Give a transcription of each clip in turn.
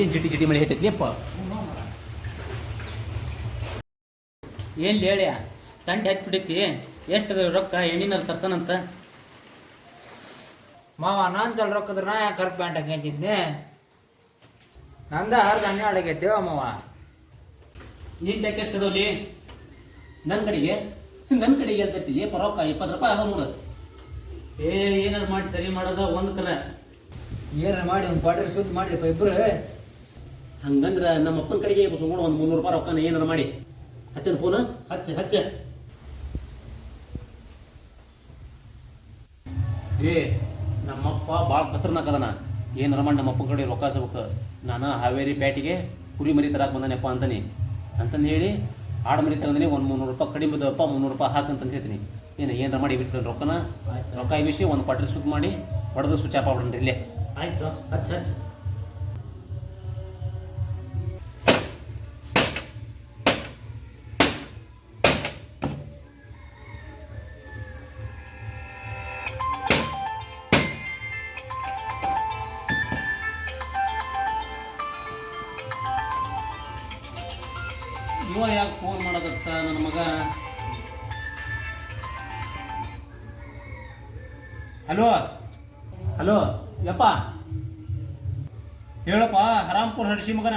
ಏನು ಜಿಟಿ ಜಿಟಿ ಮಳೆ ಐತೈತ್ಲಿಪ್ಪ ಏನು ಹೇಳ್ಯ? ತಂಡ ಹಾಕ್ಬಿಟ್ಟೈತಿ ಎಷ್ಟು ರೊಕ್ಕ? ಎಣ್ಣಿನ ತರ್ಸನಂತ. ಮಾವ ನಾನು ತಲ್ ರೊಕ್ಕದ್ರ ನಾ ಯಾಕೆ ಕರ್ಪ್ ಪ್ಯಾಂಟ್ ಹಾಕ್ಯಂತಿದ್ನೆ ನಂದ ಹರ್ದ ಹನ್ನೆರಡು ಆಗೈತಿವ ಮಾವ. ನೀನು ಎಷ್ಟು ಅದಾವಲ್ಲಿ ನನ್ನ ಕಡೆಗೆ? ನನ್ನ ಕಡೆಗೆ ಅಂತೈತಿ ಏಪ ರೊಕ್ಕ ಇಪ್ಪತ್ತು ರೂಪಾಯಿ ಆಗ ನೋಡು. ಏ ಏನಾರು ಮಾಡಿ ಸರಿ ಮಾಡೋದ ಒಂದು ಕಲ ಏನಾರು ಮಾಡಿ ಒಂದು ಪಾಟ್ರಿ ಸುತ್ತ ಮಾಡಿರಿ ಇಬ್ರು ಹಂಗಂದ್ರೆ ನಮ್ಮ ಅಪ್ಪನ ಕಡೆಗೆ ಸುಮ್ಮನೆ ಒಂದು ಮುನ್ನೂರು ರೂಪಾಯಿ ರೊಕ್ಕನ ಏನಾರ ಮಾಡಿ. ಹಚ್ಚನ್ ಫೋನ್ ಹಚ್ಚ ಹಚ್ಚ. ಏ ನಮ್ಮಪ್ಪ ಭಾಳ ಖತರ್ನಾಕ್ ಅದನ. ಏನಾರ ಮಾಡಿ ನಮ್ಮ ಅಪ್ಪನ ಕಡೆ ರೊಕ್ಕ ಹಚ್ಬೇಕು. ನಾನು ಹಾವೇರಿ ಪ್ಯಾಟಿಗೆ ಕುರಿ ಮರಿ ತರಕ್ಕೆ ಬಂದನಪ್ಪ ಅಂತಾನೆ. ಅಂತಂದು ಹೇಳಿ ಆಡು ಮರಿ ತಗೊಂಡಿನಿ ಒಂದು ಮುನ್ನೂರು ರೂಪಾಯಿ ಕಡಿಮೆ ಅಪ್ಪ ಮುನ್ನೂರು ರೂಪಾಯಿ ಹಾಕಂತ ಹೇಳ್ತೀನಿ. ಏನು ಏನಾರ ಮಾಡಿ ಬಿಟ್ಟು ರೊಕ್ಕನ. ರೊಕ್ಕ ಇವಿಸಿ ಒಂದು ಪಟ್ರಿ ಸುಟ್ ಮಾಡಿ ಹೊಡೆದು ಸ್ವಿಚ್ ಆಫ್ ಆಗ್ಬಿಡ್ರಿ ಇಲ್ಲೇ. ಆಯ್ತು ಹಚ್ಚ ಹಚ್ಚ. ಇವ ಯಾಕೆ ಫೋನ್ ಮಾಡೋದತ್ತ ನನ್ನ ಮಗ? ಹಲೋ? ಹಲೋ, ಯಪ್ಪ? ಹೇಳಪ್ಪ, ಹರಾಮ್ಪುರ್ ಹರ್ಷಿ ಮಗನ,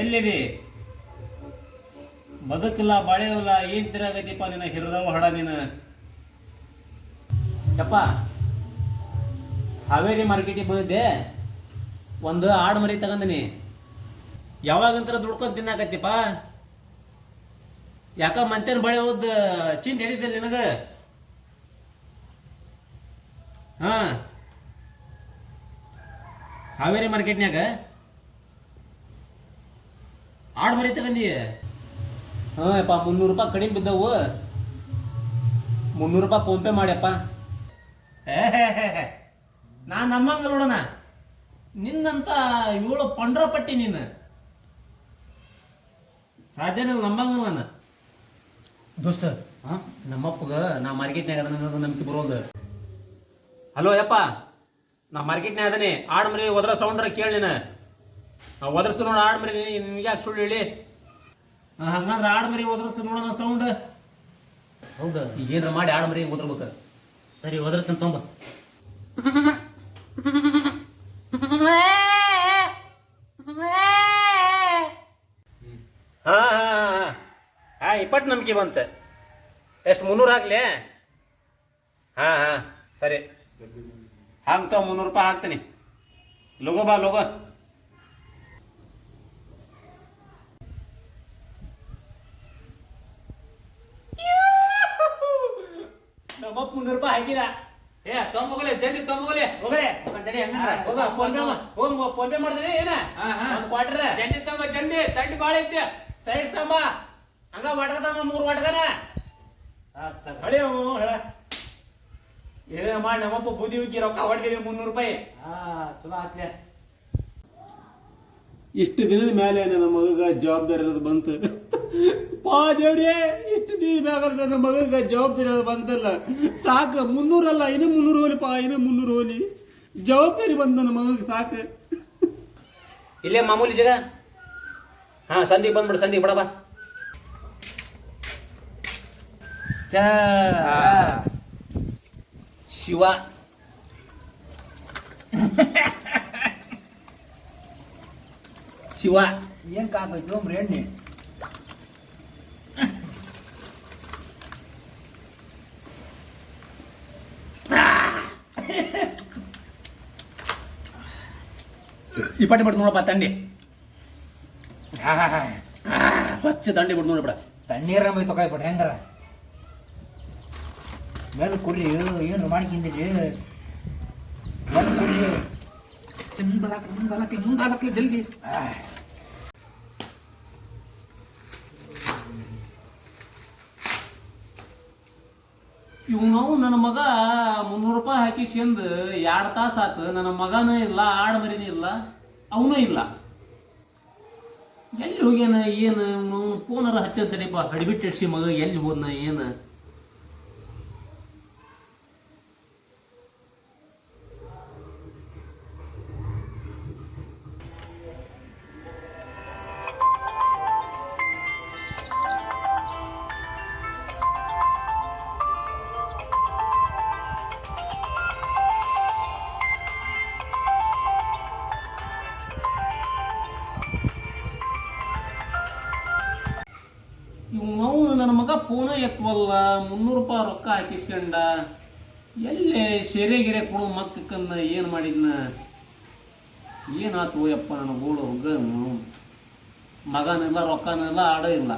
ಎಲ್ಲಿದಿ? ಬದುಕಿಲ್ಲ ಬಾಳೆ ಇಲ್ಲ ಏನ್ ತಿರಾಗೈತಿಪ್ಪ ನಿನ್ನ ಹಿರಿದವ ಹಡ ನೀನು? ಯಪ್ಪ, ಹಾವೇರಿ ಮಾರ್ಕೆಟಿಗೆ ಬಂದಿದ್ದೆ. ಒಂದು ಆಡು ಮರಿ ತಗಂದಿನಿ ಯಾವಾಗಂತರ ದುಡ್ಕೊಂಡು ತಿನ್ನಾಕತ್ತಿಪ್ಪ? ಯಾಕ ಮಂತೇನ್ ಬಳೆ ಹೋದ ಚಿಂತೆ ಎದಿದ್ದಿಲ್ಲ ನಿನಗ? ಹಾ. ಹಾವೇರಿ ಮಾರ್ಕೆಟ್ನ್ಯಾಗ? ಆಡ್ ಮರಿ ತಗಂದಿ ಹಾ, ಯಪ್ಪ, ಮುನ್ನೂರು ರೂಪಾಯಿ ಕಡಿಮೆ ಬಿದ್ದವು. ಮುನ್ನೂರು ರೂಪಾಯಿ ಫೋನ್ ಪೇ ಮಾಡ್ಯಪ್ಪ ಏ. ನಾ ನಮ್ಮಂಗ ನೋಡೋಣ. ನಿನ್ನಂತ ಏಳು ಪಂಡ್ರ ಪಟ್ಟಿ ನೀನು. ಸಾಧ್ಯನ ನಂಬಂಗಿಲ್ಲ ನಾನು. ದೋಸ್ತ ಹಾ? ನಮ್ಮಪ್ಪಗ ನಾ ಮಾರ್ಕೆಟ್ನಾಗ ಅದನ್ನ ಅನ್ನೋದು ನಂಬಿಕೆ ಬರೋದು. ಹಲೋ ಯಪ್ಪ ನಾ ಮಾರ್ಕೆಟ್ನಾಗ ಅದನಿ. ಆಡು ಮರಿ ಒದ್ರ ಸೌಂಡ್ರ ಕೇಳಿನ ನೀನು. ನಾ ಒದರ್ಸ್ತು ನೋಡ ಆಡ್ ಮರಿ ನಿನ್ಗೆ ಯಾಕೆ ಸುಳ್ಳು ಹೇಳಿ? ಆ, ಹಂಗಂದ್ರೆ ಆಡು ಮರಿ ಒದರ್ಸು ನೋಡೋಣ ಸೌಂಡ್. ಹೌದಾ? ಏನಾರ ಮಾಡಿ ಆಡು ಮರಿ ಒದರ್ಬೇಕು. ಸರಿ ಒದರ್ತಂತ ತೊಂಬ. ಹಾ ಹಾ. ಹಾ ಇಪ್ಪತ್ತು ನಂಬಿಕೆ ಬಂತ. ಎಷ್ಟು ಮುನ್ನೂರು ಹಾಕ್ಲಿ? ಹಾ ಹಾ ಸರಿ. ಹಾಕ್ತ ಮುನ್ನೂರು ರೂಪಾಯಿ ಹಾಕ್ತೀನಿ. ಲೋಗೋ ಬಾ ಲೋಗೋ. ನಮ್ಮಪ್ಪ ಮುನ್ನೂರು ರೂಪಾಯಿ ಹಾಕಿದ ಏ ತೊಂಬಗೋಲೆ ಜಲ್ದಿ ತಂಬ ಹೋಗ್ರೆ. ತಡಿ ಹಂಗಂದ್ರ ಹೋಗ ಫೋನ್ ಪೇ ಹೋಗ್ ಫೋನ್ ಪೇ ಮಾಡ್ತೀನಿ ಏನ? ಹಾ, ಹಾ. ಒಂದು ಕ್ವಾರ್ಟರ್ ಜಲ್ದಿ ತಂಬ ಜಲ್ದಿ. ತಂಡಿ ಭಾಳ ಐತೆ. ಸೈಡ್ ಸ್ತಂಭ ಹಂಗ ವಾಟ್ಕತಮ್ಮ ಮೂರು ವಾಟ್ಕನ ಆತ. ಹಳಿ ಏನ ಮಾಡಿ ನಮ್ಮಪ್ಪ ಬೂದಿ ಉಕ್ಕಿ ರೊಕ್ಕ ಹೊಡ್ತೀವಿ ಮುನ್ನೂರು ರೂಪಾಯಿ. ಆ ಚಲೋ ಆತ್ಲೆ. ಇಷ್ಟು ದಿನದ ಮೇಲೆ ನನ್ನ ಮಗಗ ಜವಾಬ್ದಾರಿ ಇರೋದು ಬಂತು. ಪಾ ದೇವ್ರೇ ಇಷ್ಟು ದಿನದ ಮ್ಯಾಗ ನನ್ನ ಮಗಗ ಜವಾಬ್ದಾರಿ ಇರೋದು ಬಂತಲ್ಲ. ಸಾಕು ಮುನ್ನೂರಲ್ಲ ಇನ್ನೂ ಮುನ್ನೂರು ಹೋಲಿ ಪಾ ಇನ್ನೂ ಮುನ್ನೂರು ಹೋಲಿ. ಜವಾಬ್ದಾರಿ ಬಂತ ನನ್ನ ಮಗಗೆ ಸಾಕು. ಇಲ್ಲೇ ಮಾಮೂಲಿ ಜಗ? ಹಾ ಸಂದಿಗೆ ಬಂದ್ಬಿಡು ಸಂದಿ ಬಿಡಬಾ ಚಾ ಶಿವ ಶಿವ ಏನ್ ಕಾಕೈತಿ ಒಮ್ರಿ ಎಣ್ಣೆ ಈ ಪಟ್ಟಿ ಬಿಟ್ಟು ನೋಡಪ್ಪ ತಂಡಿ ಸ್ವಚ್ಛ ದಂಡಿ ಬಿಟ್ಟು ನೋಡ್ಬಿಡ ತಣ್ಣೀರ ಮೈ ತೊಕಾಯ್ಬಿಟ್ರಿ ಹೆಂಗಾರ ಮೇಲೆ ಕೊಡ್ರಿ ಏನು ಮಾಡ್ಕಿಂದಿರಿ ಮೇಲೆ ಕೊಡ್ರಿ. ಮುಂದಲಕ್ಕೆ ಮುಂದಲಕ್ಕೆ ಮುಂದಲಕ್ಕೆ ಜಲ್ದಿ. ಇವನು ನನ್ನ ಮಗ ಮುನ್ನೂರು ರೂಪಾಯಿ ಹಾಕಿ ಸಿಂದ ಎರಡು ತಾಸು ಆತು. ನನ್ನ ಮಗನೂ ಇಲ್ಲ ಆಡ್ ಮರಿನೂ ಇಲ್ಲ ಅವನೂ ಇಲ್ಲ. ಎಲ್ಲಿ ಹೋಗ್ಯಾನ ಏನು? ಇವನು ಫೋನರ ಹಚ್ಚಂತಡಿಪ್ಪ ಹಡಿಬಿಟ್ಟಿಡ್ಸಿ ಮಗ ಎಲ್ಲಿ ಹೋದ್ನ ಏನು? ನಾವು ನನ್ನ ಮಗ ಪೂನ ಎತ್ವಲ್ಲ, ಮುನ್ನೂರು ರೂಪಾಯಿ ರೊಕ್ಕ ಹಾಕಿಸ್ಕೊಂಡ. ಎಲ್ಲಿ ಸೆರೆ ಗಿರೆ ಕೊಡು ಮಕ್ಕಕ್ಕನ್ನ ಏನು ಮಾಡಿದ್ನ? ಏನಾತು ಯಪ್ಪ ನನ್ನ ಗೋಳು ಮಗನಿಲ್ಲ, ರೊಕ್ಕನಿಲ್ಲ, ಆಡೋ ಇಲ್ಲ.